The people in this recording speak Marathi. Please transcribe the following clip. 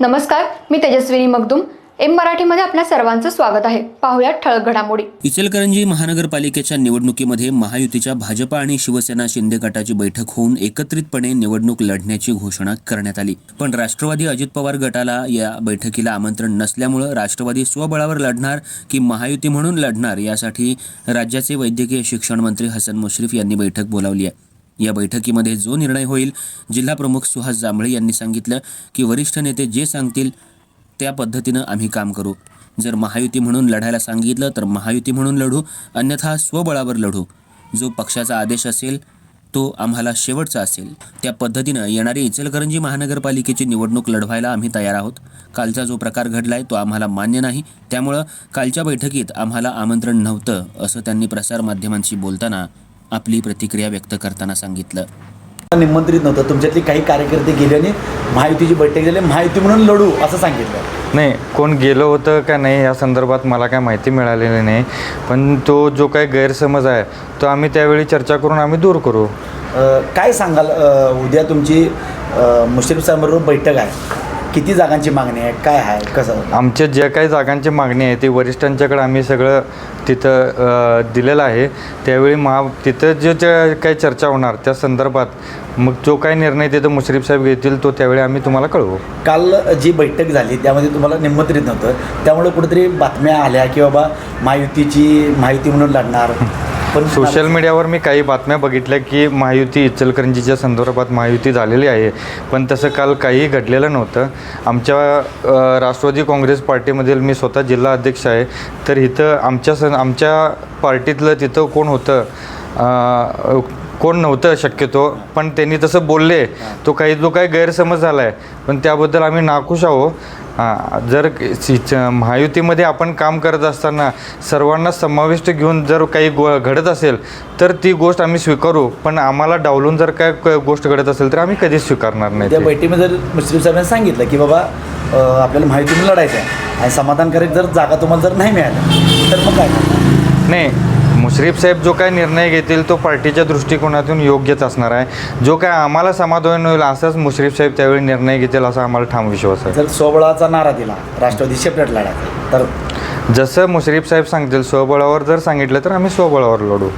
नमस्कार मी तेजस्विनी मगदुम. एम मराठीमध्ये आपल्या सर्वांचं स्वागत आहे. पाहुयात ठळक घडामोडी. इचलकरंजी महानगरपालिकेच्या निवडणुकीमध्ये महायुतीच्या भाजपा आणि शिवसेना शिंदे गटाची बैठक होऊन एकत्रितपणे निवडणूक लढण्याची घोषणा करण्यात आली. पण राष्ट्रवादी अजित पवार गटाला या बैठकीला आमंत्रण नसल्यामुळं राष्ट्रवादी स्वबळावर लढणार की महायुती म्हणून लढणार यासाठी राज्याचे वैद्यकीय शिक्षण मंत्री हसन मुश्रीफ यांनी बैठक बोलावली आहे. या बैठकीमध्ये जो निर्णय होईल जिल्हाप्रमुख सुहास जांभळे यांनी सांगितलं की वरिष्ठ नेते जे सांगतील त्या पद्धतीनं आम्ही काम करू. जर महायुती म्हणून लढायला सांगितलं तर महायुती म्हणून लढू अन्यथा स्वबळावर लढू. जो पक्षाचा आदेश असेल तो आम्हाला शेवटचा असेल. त्या पद्धतीनं येणारी इचलकरंजी महानगरपालिकेची निवडणूक लढवायला आम्ही तयार आहोत. कालचा जो प्रकार घडलाय तो आम्हाला मान्य नाही. त्यामुळं कालच्या बैठकीत आम्हाला आमंत्रण नव्हतं असं त्यांनी प्रसारमाध्यमांशी बोलताना आपली प्रतिक्रिया व्यक्त करताना सांगितलं. निमंत्रित नव्हतं. तुमच्यातले काही कार्यकर्ते गेले आणि महायुतीची बैठक झाली. महायुती म्हणून लढू असं सांगितलं. नाही कोण गेलं होतं का नाही या संदर्भात मला काय माहिती मिळालेली नाही. पण तो जो काही गैरसमज आहे तो आम्ही त्यावेळी चर्चा करून आम्ही दूर करू. काय सांगाल? उद्या तुमची मुश्रीफ साहेबांबरोबर बैठक आहे. किती जागांची मागणी आहे? काय आहे? कसं? आमच्या ज्या काही जागांची मागणी आहे ती वरिष्ठांच्याकडे आम्ही सगळं तिथं अ, दिलेलं आहे. त्यावेळी महा तिथं जे ज्या काही चर्चा होणार त्या संदर्भात मग जो काही निर्णय तिथं मुश्रीफ साहेब घेतील तो त्यावेळी आम्ही तुम्हाला कळवू. काल जी बैठक झाली त्यामध्ये तुम्हाला निमंत्रित नव्हतं. त्यामुळे कुठेतरी बातम्या आल्या की बाबा महायुतीची माहिती म्हणून लढणार. पण सोशल मीडियावर मी काही बातम्या बघितल्या की महायुती इचलकरंजीच्या संदर्भात महायुती झालेली आहे पण तसं काल काही घडलेलं नव्हतं. आमच्या राष्ट्रवादी काँग्रेस पार्टीमधील मी स्वतः जिल्हा अध्यक्ष आहे. तर इथं आमच्या सं आमच्या पार्टीतलं तिथं कोण होतं कोण नव्हतं शक्यतो पण त्यांनी तसं बोलले. तो काही जो काही गैरसमज झाला आहे पण त्याबद्दल आम्ही नाखुश आहो जर महायुतीमध्ये आपण काम करत असताना सर्वांना समाविष्ट घेऊन जर काही गो घडत असेल तर ती गोष्ट आम्ही स्वीकारू पण आम्हाला डावलून जर काय गोष्ट घडत असेल तर आम्ही कधीच स्वीकारणार नाही त्या. बैठकीमध्ये जर मुश्रीफ साहेबांनी सांगितलं की बाबा आपल्याला माहिती म्हणून लढायचं आहे आणि समाधानकारक जर जागा तुम्हाला जर नाही मिळाल्या तर मग काय? नाही मुश्रीफ साहेब जो काय निर्णय घेतील तो पार्टीच्या दृष्टिकोनातून योग्यच असणार आहे. जो काय आम्हाला समाधान होईल असाच मुश्रीफ साहेब त्यावेळी निर्णय घेतील असा आम्हाला ठाम विश्वास आहे. जर सोबळाचा नारा दिला राष्ट्रवादी सेपरेट लढायचं तर? जसं मुश्रीफ साहेब सांगतील स्वबळावर जर सांगितलं तर आम्ही स्वबळावर लढू.